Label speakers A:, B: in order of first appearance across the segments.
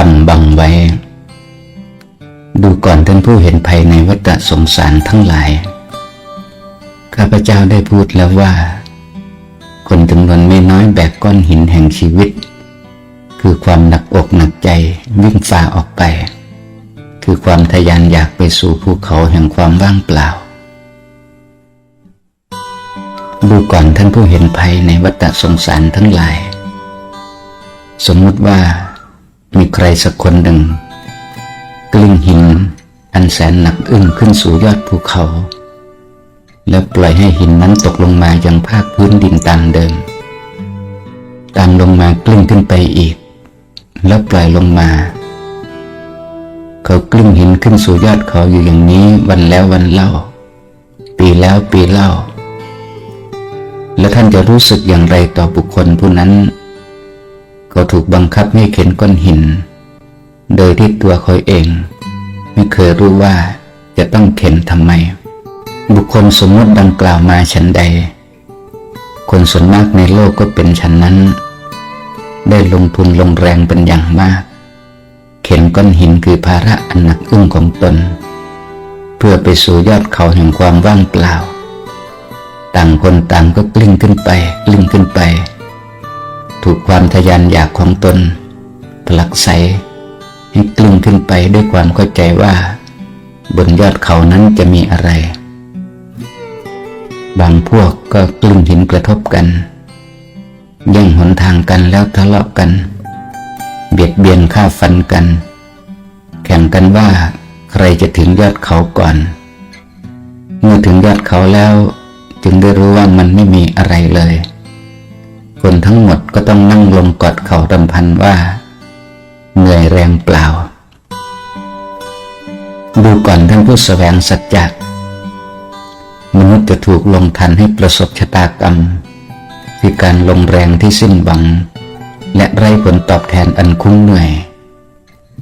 A: กรรมบังไว้ ดูก่อนท่านผู้เห็นภัยในวัฏสงสารทั้งหลาย ข้าพเจ้าได้พูดแล้วว่า คนจำนวนไม่น้อยแบกก้อนหินแห่งชีวิต คือความหนักอกหนักใจวิ่งฝ่าออกไป คือความทะยานอยากไปสู่ภูเขาแห่งความว่างเปล่าดูก่อนท่านผู้เห็นภัยในวัฏสงสารทั้งหลาย สมมติว่า ใครสักคนหนึ่ง กลิ้งหิน อันแสนหนักอึ้งขึ้นสู่ยอดภูเขา แล้วปล่อยให้หินนั้นตกลงมายังภาคพื้นดินตามเดิม ตามลงมากลิ้งขึ้นไปอีก แล้วปล่อยลงมา เขากลิ้งหินขึ้นสู่ยอดเขาอยู่อย่างนี้วันแล้ววันเล่า ปีแล้วปีเล่า แล้วท่านจะรู้สึกอย่างไรต่อบุคคลผู้นั้นเขาถูกบังคับให้เข็นก้อนหิน โดยที่ตัวเขาเอง ไม่เคยรู้ว่าจะต้องเข็นทำไม บุคคลสมมติดังกล่าวมาฉันใด คนส่วนมากในโลกก็เป็นฉันนั้น ได้ลงทุนลงแรงเป็นอย่างมาก เข็นก้อนหินคือภาระอันหนักอึ้งของตน เพื่อไปสู่ยอดเขาแห่งความว่างเปล่า ต่างคนต่างก็กลิ้งขึ้นไปกลิ้งขึ้นไป ถูกความทะยานอยากของตนผลักไส ให้กลิ้งขึ้นไปด้วยความเข้าใจว่า บนยอดเขานั้นจะมีอะไร บางพวกก็กลิ้งหินกระทบกันแย่งหนทางกันแล้วทะเลาะกัน เบียดเบียนฆ่าฟันกัน แข่งกันว่าใครจะถึงยอดเขาก่อน เมื่อถึงยอดเขาแล้วจึงได้รู้ว่ามันไม่มีอะไรเลย คนทั้งหมดก็ต้องนั่งลงกอดเข่ารำพันว่า เหนื่อยแรงเปล่า ดูก่อนท่านผู้แสวงสัจจะมนุษย์จะถูกลงทันให้ประสบชะตากรรม คือการลงแรงที่สิ้นหวัง และไร้ผลตอบแทนอันคุ้มเหนื่อย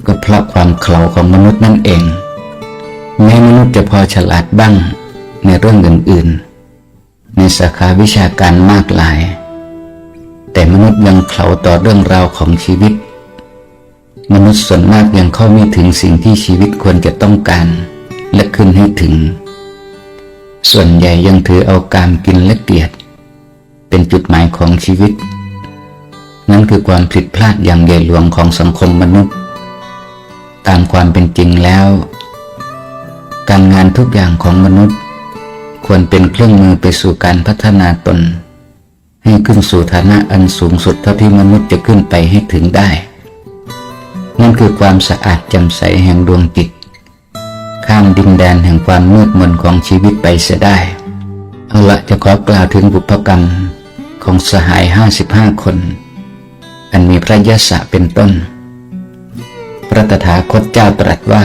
A: ก็เพราะความเขลาของมนุษย์นั่นเองแม้มนุษย์จะพอฉลาดบ้างในเรื่องอื่นๆ ในสาขาวิชาการมากหลาย แต่มนุษย์ยังเขลาต่อเรื่องราวของชีวิต มนุษย์ส่วนมากยังเข้าไม่ถึงสิ่งที่ชีวิตควรจะต้องการ และขึ้นให้ถึง ส่วนใหญ่ยังถือเอาการกินและเกลียดเป็นจุดหมายของชีวิต นั่นคือความผิดพลาดอย่างใหญ่หลวงของสังคมมนุษย์ ตามความเป็นจริงแล้ว การงานทุกอย่างของมนุษย์ ควรเป็นเครื่องมือไปสู่การพัฒนาตน ให้ขึ้นสู่ฐานะอันสูงสุดเท่าที่มนุษย์จะขึ้นไปให้ถึงได้ นั่นคือความสะอาดแจ่มใสแห่งดวงจิต ข้ามดินแดนแห่งความมืดมนของชีวิตไปเสียได้ เอาละจะขอกล่าวถึงบุพกรรมของสหายห้าสิบห้าคน อันมีพระยศเป็นต้น พระตถาคตเจ้าตรัสว่า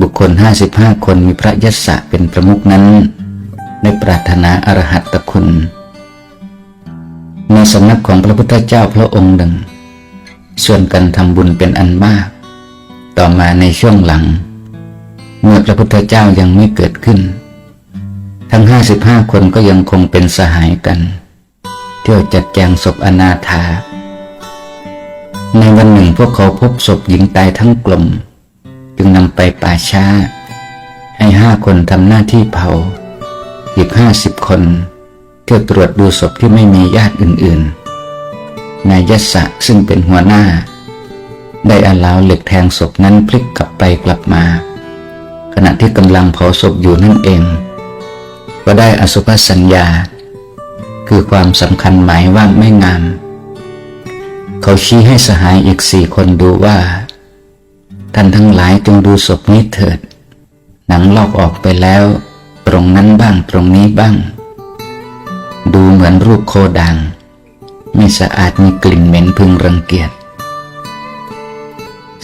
A: บุคคลห้าสิบห้าคนมีพระยศเป็นประมุขนั้นได้ปรารถนาอรหัตตคุณในสำนักของพระพุทธเจ้าพระองค์หนึ่ง ส่วนกันทำบุญเป็นอันมาก ต่อมาในช่วงหลัง เมื่อพระพุทธเจ้ายังไม่เกิดขึ้น ทั้งห้าสิบห้าคนก็ยังคงเป็นสหายกัน เที่ยวจัดแจงศพอนาถา ในวันหนึ่งพวกเขาพบศพหญิงตายทั้งกลม จึงนำไปป่าช้า ให้ห้าคนทำหน้าที่เผาอีกห้าสิบคน เที่ยวตรวจดูศพที่ไม่มีญาติอื่น ๆ นายยศะซึ่งเป็นหัวหน้า ได้อาลาวเหล็กแทงศพนั้นพลิกกลับไปกลับมา ขณะที่กำลังเผาศพอยู่นั่นเอง ก็ได้อสุภสัญญา คือความสำคัญหมายว่าไม่งาม เขาชี้ให้สหายอีกสี่คนดูว่า ท่านทั้งหลายจงดูศพนี้เถิด หนังลอกออกไปแล้ว ตรงนั้นบ้างตรงนี้บ้าง ดูเหมือนรูปโคดัง ไม่สะอาดมีกลิ่นเหม็นพึงรังเกียจ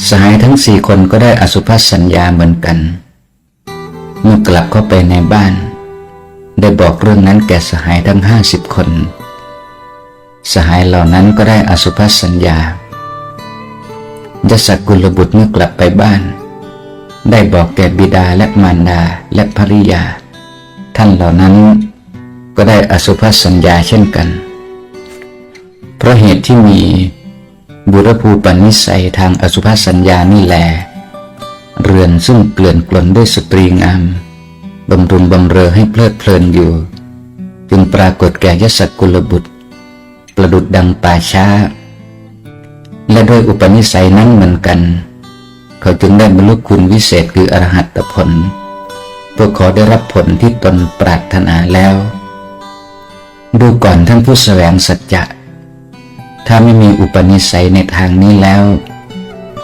A: สหายทั้งสี่คนก็ได้อสุภสัญญาเหมือนกัน เมื่อกลับเข้าไปในบ้าน ได้บอกเรื่องนั้นแก่สหายทั้งห้าสิบคน สหายเหล่านั้นก็ได้อสุภสัญญายศกุลบุตรเมื่อกลับไปบ้าน ได้บอกแก่บิดาและมารดาและภริยา ท่านเหล่านั้นก็ได้อสุภสัญญาเช่นกัน เพราะเหตุที่มีบุรภูปนิสัยทางอสุภสัญญานี่แหลเรือนซึ่งเกลื่อนกลนด้วยสตรีงามบำรุงบำเรอให้เพลิดเพลินอยู่ จึงปรากฏแก่ยศกุลบุตร ประดุดดังป่าช้า และด้วยอุปนิสัยนั้นเหมือนกัน เขาจึงได้บรรลุคุณวิเศษคืออรหัตผลเพื่อขอได้รับผลที่ตนปรารถนาแล้ว ดูก่อนท่านผู้แสวงสัจจะ ถ้าไม่มีอุปนิสัยในทางนี้แล้ว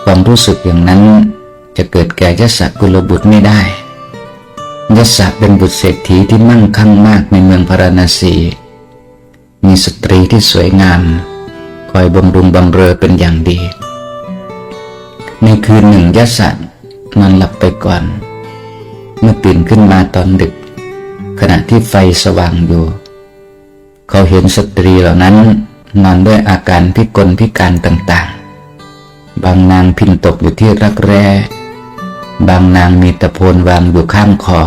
A: ความรู้สึกอย่างนั้นจะเกิดแก่ยศกุลบุตรไม่ได้ยศเป็นบุตรเศรษฐีที่มั่งคั่งมากในเมืองพาราณสี มีสตรีที่สวยงาม คอยบำรุงบำเรอเป็นอย่างดี ในคืนหนึ่งยศนอนหลับไปก่อน เมื่อตื่นขึ้นมาตอนดึก ขณะที่ไฟสว่างอยู่ เขาเห็นสตรีเหล่านั้น นอนด้วยอาการพิกลพิการต่างๆ บางนางพินตกอยู่ที่รักแร้ บางนางมีตะโพนวางอยู่ข้างคอ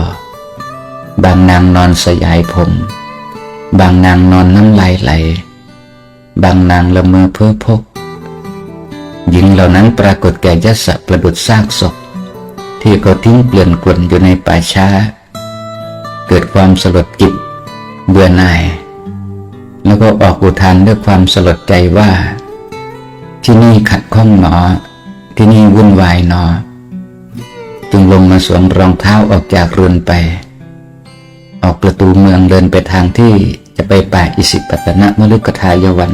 A: บางนางนอนสยายผม บางนางนอนน้ำลายไหล บางนางละเมอเพ้อพก หญิงเหล่านั้นปรากฏแก่ยศประดุดซากศพ ที่เขาทิ้งเกลื่อนกลนอยู่ในป่าช้า เกิดความสลดจิตเบื่อหน่าย แล้วก็ออกอุทานด้วยความสลดใจว่า ที่นี่ขัดข้องหนอ ที่นี่วุ่นวายหนอ จึงลงมาสวมรองเท้าออกจากเรือนไป ออกประตูเมืองเดินไปทางที่จะไปป่าอิสิปตนะมฤกทายวัน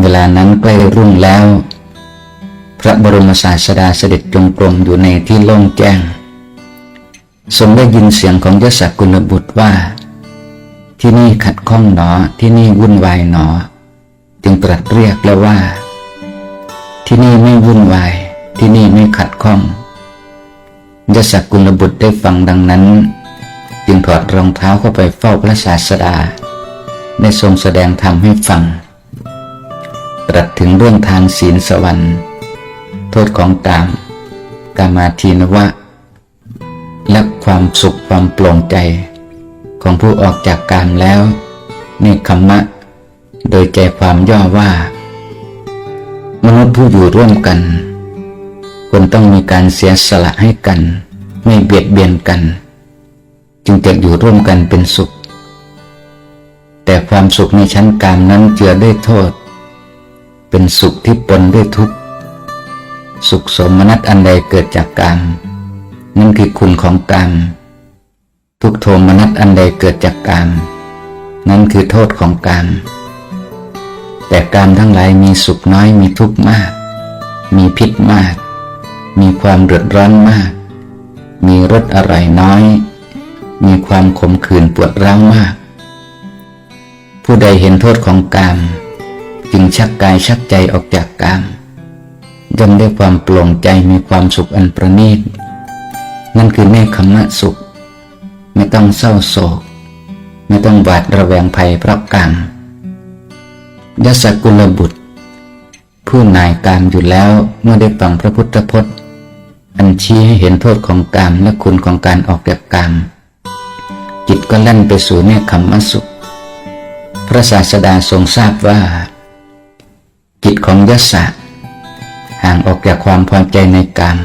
A: เวลานั้นใกล้รุ่งแล้ว พระบรมศาสดาเสด็จจงกรมอยู่ในที่โล่งแจ้งทรงได้ยินเสียงของยศกุลบุตรว่า ที่นี่ขัดข้องหนอที่นี่วุ่นวายหนอ จึงตรัสเรียกแล้วว่า ที่นี่ไม่วุ่นวาย ที่นี่ไม่ขัดข้องยศกุลบุตรได้ฟังดังนั้น จึงถอดรองเท้าเข้าไปเฝ้าพระศาสดาได้ทรงแสดงธรรมให้ฟัง ตรัสถึงเรื่องทางศีลสวรรค์ โทษของกามกามาทีนวะ และความสุขความโปร่งใจ ของผู้ออกจากกามแล้วในคำมะ โดยใจความย่อว่า มนุษย์ผู้อยู่ร่วมกันควรต้องมีการเสียสละให้กัน ไม่เบียดเบียนกัน จึงจะอยู่ร่วมกันเป็นสุข แต่ความสุขในชั้นกามนั้นเจือด้วยโทษ เป็นสุขที่ปนด้วยทุกข์สุขสมนัตอันใดเกิดจากกามนั่นคือคุณของกาม ทุกโทมนัตอันใดเกิดจากกามนั่นคือโทษของกามแต่กามทั้งหลายมีสุขน้อยมีทุกข์มาก มีพิษมาก มีความเดือดร้อนมาก มีรสอร่อยน้อย มีความขมขื่นปวดร้าวมาก ผู้ใดเห็นโทษของกามจึงชักกายชักใจออกจากกามย่อมได้ความโปร่งใจมีความสุขอันประณีตนั่นคือเนคขมะสุข ไม่ต้องเศร้าโศก ไม่ต้องหวาดระแวงภัยเพราะกามยศกุลบุตร ผู้นายกามอยู่แล้วเมื่อได้ฟังพระพุทธพจน์ อันชี้ให้เห็นโทษของกามและคุณของการออกจากกามจิตก็แล่นไปสู่เนคขมะสุข พระศาสดาทรงทราบว่า จิตของยศห่างออกจากความพอใจในกาม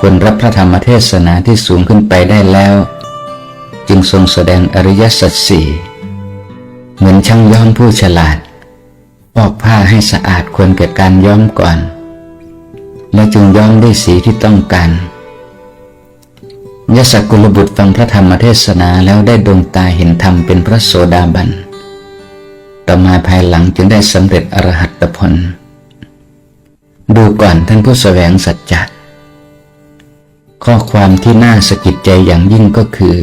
A: ควรรับพระธรรมเทศนาที่สูงขึ้นไปได้แล้ว จึงทรงแสดงอริยสัจสี่เหมือนช่างย้อมผู้ฉลาดปอกผ้าให้สะอาดควรแก่การย้อมก่อน และจึงย้อมด้วยสีที่ต้องการยศกุลบุตรฟังพระธรรมเทศนาแล้วได้ดวงตาเห็นธรรมเป็นพระโสดาบัน ต่อมาภายหลังจึงได้สำเร็จอรหัตผล ดูก่อนท่านผู้แสวงสัจจะข้อความที่น่าสะกิดใจอย่างยิ่งก็คือ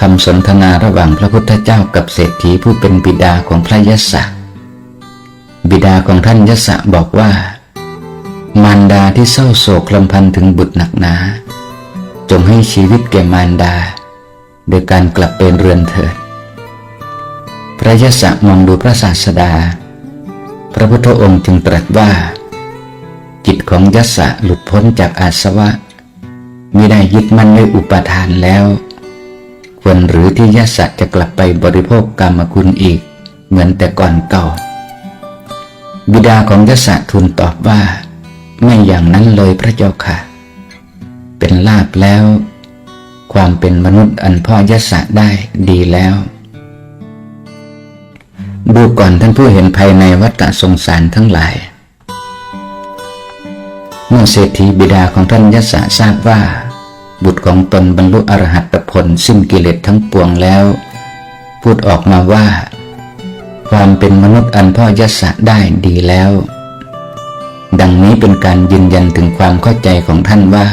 A: คำสนทนาระหว่างพระพุทธเจ้ากับเศรษฐีผู้เป็นบิดาของพระยศะบิดาของท่านยศะบอกว่า มารดาที่เศร้าโศกลำพันถึงบุตรหนักหนา จงให้ชีวิตแก่มารดา โดยการกลับเป็นเรือนเถิด พระยศะมองดูพระศาสดา พระพุทธองค์จึงตรัสว่า จิตของยศะหลุดพ้นจากอาสวะไมิได้ยึดมั่นในอุปทานแล้ว ควรหรือที่ยัสสจะกลับไปบริโภคกรรมคุณอีก เหมือนแต่ก่อนเก่า บิดาของยัสสทูลตอบว่า ไม่อย่างนั้นเลยพระเจ้าค่ะ เป็นลาบแล้ว ความเป็นมนุษย์อันพ่อยัสสได้ดีแล้ว ดูก่อนท่านผู้เห็นภายในวัฏสงสารทั้งหลายเมื่อเศรษฐีบิดาของท่านยศทราบว่า บุตรของตนบรรลุอรหัตผลสิ้นกิเลสทั้งปวงแล้ว พูดออกมาว่า ความเป็นมนุษย์อันพ่อยศได้ดีแล้ว ดังนี้เป็นการยืนยันถึงความเข้าใจของท่านว่า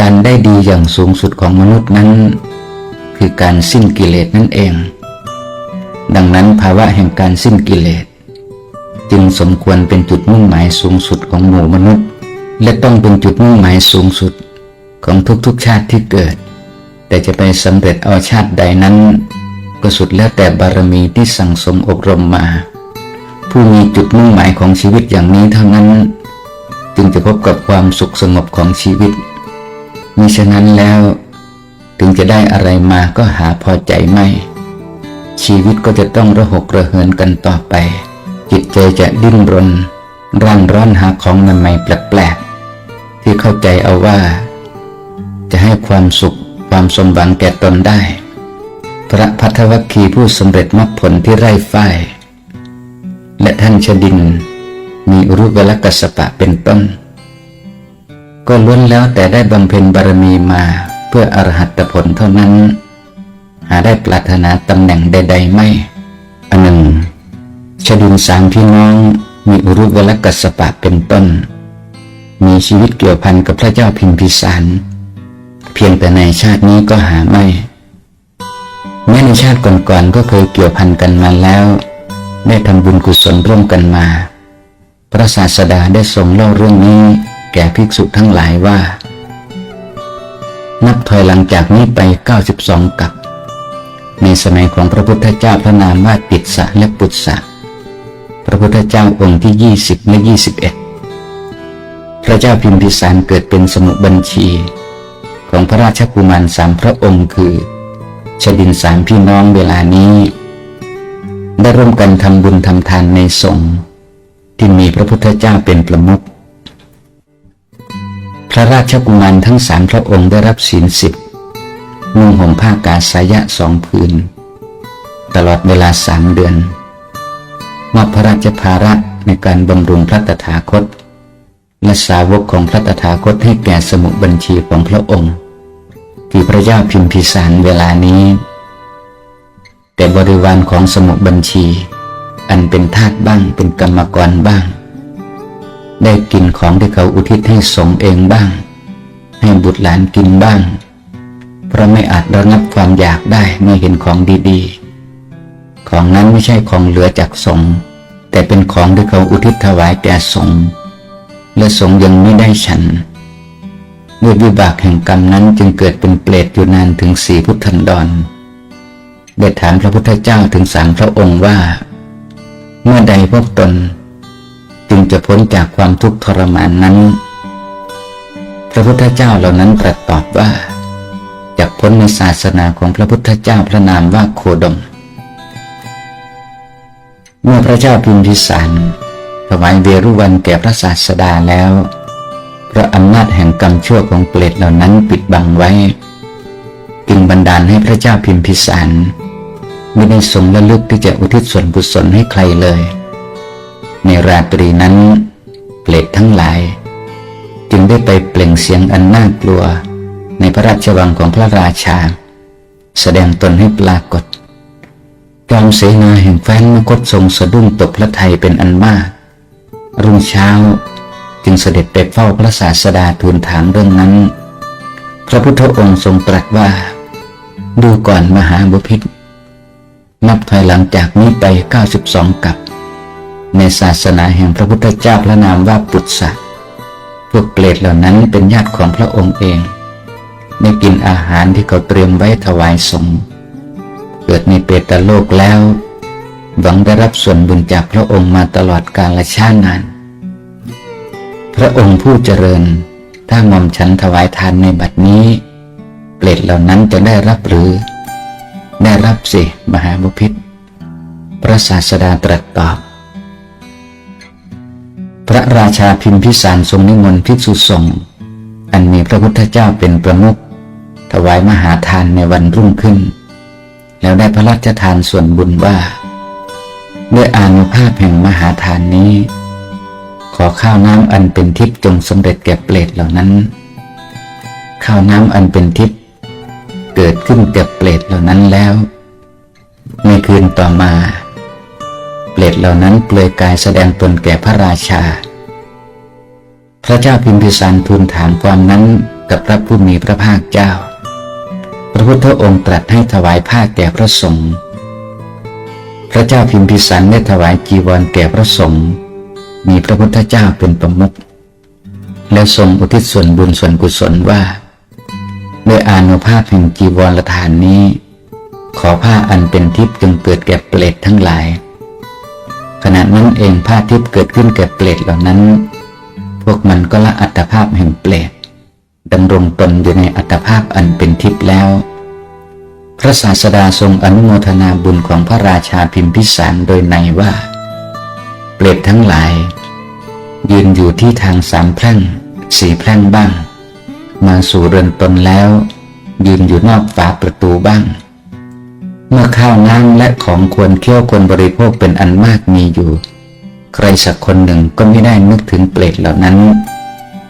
A: การได้ดีอย่างสูงสุดของมนุษย์นั้น คือการสิ้นกิเลสนั่นเอง ดังนั้นภาวะแห่งการสิ้นกิเลสจึงสมควรเป็นจุดมุ่งหมายสูงสุดของหมู่มนุษย์ และต้องเป็นจุดมุ่งหมายสูงสุด ของทุกๆชาติที่เกิด แต่จะไปสำเร็จเอาชาติใดนั้นก็สุดแล้วแต่บารมีที่สั่งสมอบรมมา ผู้มีจุดมุ่งหมายของชีวิตอย่างนี้เท่านั้น จึงจะพบกับความสุขสงบของชีวิตมิฉะนั้นแล้วถึงจะได้อะไรมาก็หาพอใจไม่ ชีวิตก็จะต้องระหกระเหินกันต่อไป จิตใจจะดิ้นรนร่างร้อนหาของใหม่ๆแปลกๆที่เข้าใจเอาว่า จะให้ความสุขความสมหวังแก่ตนได้ พระพัทธวัคคีผู้สำเร็จมรรคผลที่ไร่ฝ้ายและท่านชดิน มีอุรุเวลกัสปะเป็นต้น ก็ล้วนแล้วแต่ได้บำเพ็ญบารมีมาเพื่ออรหัตผลเท่านั้น หาได้ปรารถนาตำแหน่งใด ๆ ไม่อันหนึ่งชดินสามพี่น้องมีอุรุเวลกัสปะเป็นต้น มีชีวิตเกี่ยวพันกับพระเจ้าพิมพิสาร เพียงแต่ในชาตินี้ก็หาไม่แม้ในชาติก่อนๆก็เคยเกี่ยวพันกันมาแล้ว ได้ทำบุญกุศลร่วมกันมา พระศาสดาได้ทรงเล่าเรื่องนี้แก่ภิกษุทั้งหลายว่า นับถอยหลังจากนี้ไป 92 กับ ในสมัยของพระพุทธเจ้าพระนามว่าติดสะและปุตสะพระพุทธเจ้าองค์ที่ 20 และ 21 พระเจ้าพิมพิสารเกิดเป็นสมุบัญชี ของพระราชกุมารสามพระองค์คือชดินสามพี่น้องเวลานี้ ได้ร่วมกันทำบุญทำทานในสงฆ์ที่มีพระพุทธเจ้าเป็นประมุขพระราชกุมารทั้งสามพระองค์ได้รับศีลสิบนุ่งห่มผ้ากาสายะสองผืน ตลอดเวลาสามเดือนมอบพระราชภาระในการบำรุงพระตถาคต และสาวกของพระตถาคตให้แก่สมุบัญชีของพระองค์ คือพระเจ้าพิมพิสารเวลานี้ แต่บริวารของสมุบัญชี อันเป็นทาสบ้างเป็นกรรมกรบ้าง ได้กินของที่เขาอุทิศให้สงเองบ้าง ให้บุตรหลานกินบ้าง เพราะไม่อาจระงับความอยากได้เมื่อเห็นของดีๆ ของนั้นไม่ใช่ของเหลือจากสงแต่เป็นของที่เขาอุทิศถวายแก่สงและสงยังไม่ได้ฉัน ด้วยวิบากแห่งกรรมนั้นจึงเกิดเป็นเปรตอยู่นานถึงสี่พุทธันดรได้ถามพระพุทธเจ้าถึงสามพระองค์ว่า เมื่อใดพวกตน จึงจะพ้นจากความทุกข์ทรมานนั้น พระพุทธเจ้าเหล่านั้นตรัสตอบว่าจากพ้นในศาสนาของพระพุทธเจ้าพระนามว่าโคดม เมื่อพระเจ้าพิมพิสารถวายเวรุวันแก่พระศาสดาแล้ว พราะอำนาจแห่งกรรมชั่วของเปรตเหล่านั้นปิดบังไว้ จึงบันดาลให้พระเจ้าพิมพิสารไม่ได้ทรงระลึกที่จะอุทิศส่วนกุศลให้ใครเลย ในราตรีนั้น เปรตทั้งหลาย จึงได้ไปเปล่งเสียงอันน่ากลัว ในพระราชวังของพระราชา แสดงตนให้ปรากฏจอมเสนาแห่งแฟนมกตทรงสะดุ้งตกพระไทยเป็นอันมาก รุ่งเช้า จึงเสด็จไปเฝ้าพระศาสดาทูลถามเรื่องนั้น พระพุทธองค์ทรงตรัสว่า ดูก่อนมหาบุพิตรนับถอยหลังจากนี้ไป 92 กับ ในศาสนาแห่งพระพุทธเจ้าพระนามว่าปุตสะพวกเปรตเหล่านั้นเป็นญาติของพระองค์เองได้กินอาหารที่เขาเตรียมไว้ถวายสงฆ์เกิดในเปตโลกแล้ว หวังได้รับส่วนบุญจากพระองค์มาตลอดกาลชาตินาน พระองค์ผู้เจริญ ถ้าหม่อมฉันถวายทานในบัดนี้ เปรตเหล่านั้นจะได้รับหรือ ได้รับสิ มหาบุพิตรพระศาสดาตรัสตอบ พระราชาพิมพิสารทรงนิมนต์ภิกษุสงฆ์อันมีพระพุทธเจ้าเป็นประมุขถวายมหาทานในวันรุ่งขึ้น แล้วได้พระราชทานส่วนบุญว่า ด้วยอานุภาพแห่งมหาทานนี้ ขอข้าวน้ำอันเป็นทิพย์จงสำเร็จแก่เปรตเหล่านั้น ข้าวน้ำอันเป็นทิพย์เกิดขึ้นแก่เปรตเหล่านั้นแล้ว ในคืนต่อมา เปรตเหล่านั้นเปลือยกายแสดงตนแก่พระราชา พระเจ้าพิมพิสารทูลถามความนั้นกับพระผู้มีพระภาคเจ้า พระพุทธองค์ตรัสให้ถวายผ้าแก่พระสงฆ์พระเจ้าพิมพิสารได้ถวายจีวรแก่พระสงฆ์ มีพระพุทธเจ้าเป็นประมุขแล้วทรงอุทิศส่วนบุญส่วนกุศลว่าด้วยอานุภาพแห่งจีวรทานนี้ ขอผ้าอันเป็นทิพย์จงเกิดแก่เปรตทั้งหลาย ขณะนั้นเองผ้าทิพย์เกิดขึ้นแก่เปรตเหล่านั้น พวกมันก็ละอัตภาพแห่งเปรตดำรงตนอยู่ในอัตภาพอันเป็นทิพย์แล้ว พระศาสดาทรงอนุโมทนาบุญของพระราชาพิมพิสารโดยในว่า เปรตทั้งหลาย ยืนอยู่ที่ทางสามแพร่งสี่แพร่งบ้าง มาสู่เรือนตนแล้ว ยืนอยู่นอกฝาประตูบ้าง เมื่อข้าวน้ำและของควรเคี้ยวควรบริโภคเป็นอันมากมีอยู่ ใครสักคนหนึ่งก็ไม่ได้นึกถึงเปรตเหล่านั้น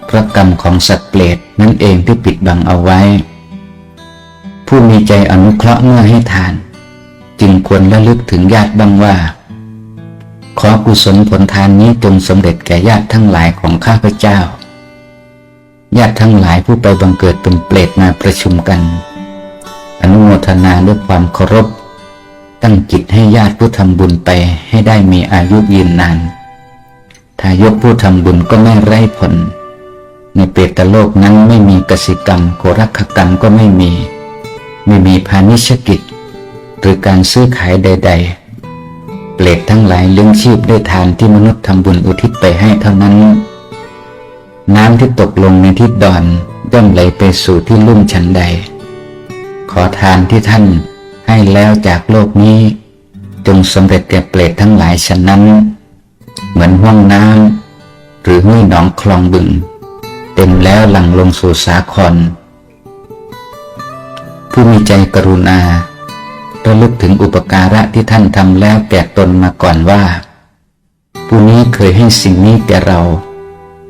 A: เพราะกรรมของสัตว์เปรตนั่นเองที่ปิดบังเอาไว้ ผู้มีใจอนุเคราะห์เมื่อให้ทาน จึงควรระลึกถึงญาติบ้างว่า ขอกุศลผลทานนี้จงสำเร็จแก่ญาติทั้งหลายของข้าพเจ้า ญาติทั้งหลายผู้ไปบังเกิดเป็นเปรตมาประชุมกัน อนุโมทนาด้วยความเคารพ ตั้งจิตให้ญาติผู้ทำบุญไปให้ได้มีอายุยืนนานถ้ายกผู้ทำบุญก็ไม่ไร้ผล ในเปรตโลกนั้นไม่มีกสิกรรมโกรักกรรมก็ไม่มี ไม่มีพาณิชกิจ หรือการซื้อขายใด ๆ เปรตทั้งหลายเลี้ยงชีพด้วยทานที่มนุษย์ทำบุญอุทิศไปให้เท่านั้น น้ำที่ตกลงในทิศดอนย่อมไหลไปสู่ที่ลุ่มชั้นใด ขอทานที่ท่านให้แล้วจากโลกนี้ จงสำเร็จแก่เปรตทั้งหลายฉะนั้น เหมือนห้วงน้ำหรือห้วยหนองคลองบึง เต็มแล้วหลั่งลงสู่สาครผู้มีใจกรุณา ระลึกถึงอุปการะที่ท่านทำแล้วแก่ตนมาก่อนว่า ผู้นี้เคยให้สิ่งนี้แก่เรา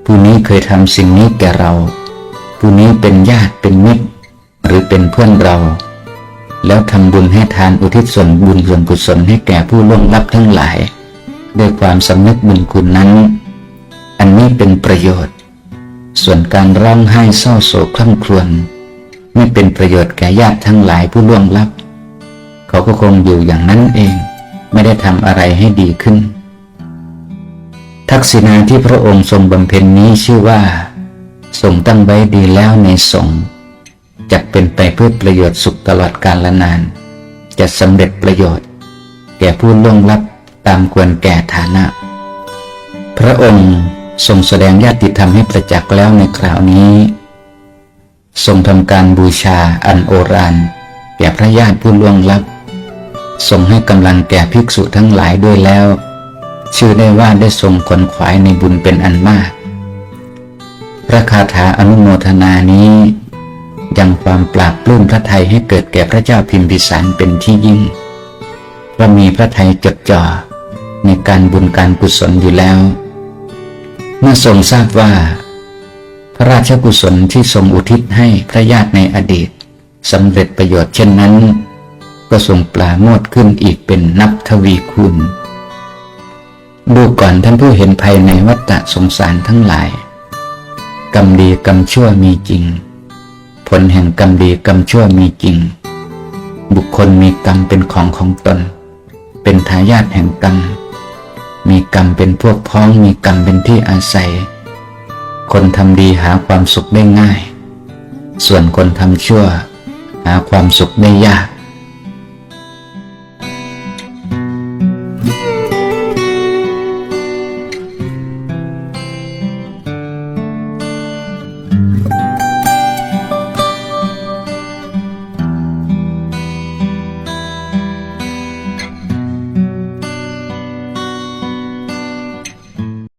A: ผู้นี้เคยทำสิ่งนี้แก่เรา ผู้นี้เป็นญาติเป็นมิตร หรือเป็นเพื่อนเรา แล้วทำบุญให้ทานอุทิศส่วนบุญส่วนกุศลให้แก่ผู้ล่วงลับทั้งหลาย ด้วยความสำนึกบุญคุณนั้น อันนี้เป็นประโยชน์ ส่วนการร้องไห้เศร้าโศกคร่ำครวญไม่เป็นประโยชน์แก่ญาติทั้งหลายผู้ล่วงลับ เขาก็คงอยู่อย่างนั้นเอง ไม่ได้ทำอะไรให้ดีขึ้น ทักษิณาที่พระองค์ทรงบำเพ็ญนี้ชื่อว่า ทรงตั้งไว้ดีแล้วในสงฆ์จะเป็นไปเพื่อประโยชน์สุขตลอดกาลนาน จะสำเร็จประโยชน์ แก่ผู้ล่วงลับตามควรแก่ฐานะ พระองค์ทรงแสดงญาติธรรมให้ประจักษ์แล้วในคราวนี้ ทรงทำการบูชาอันโอรานแก่พระญาติผู้ล่วงลับ ทรงให้กำลังแก่ภิกษุทั้งหลายด้วยแล้ว ชื่อได้ว่าได้ทรงขนขวายในบุญเป็นอันมาก พระคาถาอนุโมทนานี้ ยังความปราบปลื้มพระไทยให้เกิดแก่พระเจ้าพิมพิสารเป็นที่ยิ่งเพราะมีพระไทยจดจ่อในการบุญการกุศลอยู่แล้ว เมื่อทรงทราบว่า พระราชกุศลที่ทรงอุทิศให้พระญาติในอดีตสำเร็จประโยชน์เช่นนั้น ก็ทรงปลาโมดขึ้นอีกเป็นนับทวีคุณดูก่อนท่านผู้เห็นภัยในวัฏสงสารทั้งหลาย กรรมดีกรรมชั่วมีจริง ผลแห่งกรรมดีกรรมชั่วมีจริง บุคคลมีกรรมเป็นของของตน เป็นทายาทแห่งกรรม มีกรรมเป็นพวกพ้องมีกรรมเป็นที่อาศัย คนทำดีหาความสุขได้ง่าย ส่วนคนทำชั่ว หาความสุขได้ยาก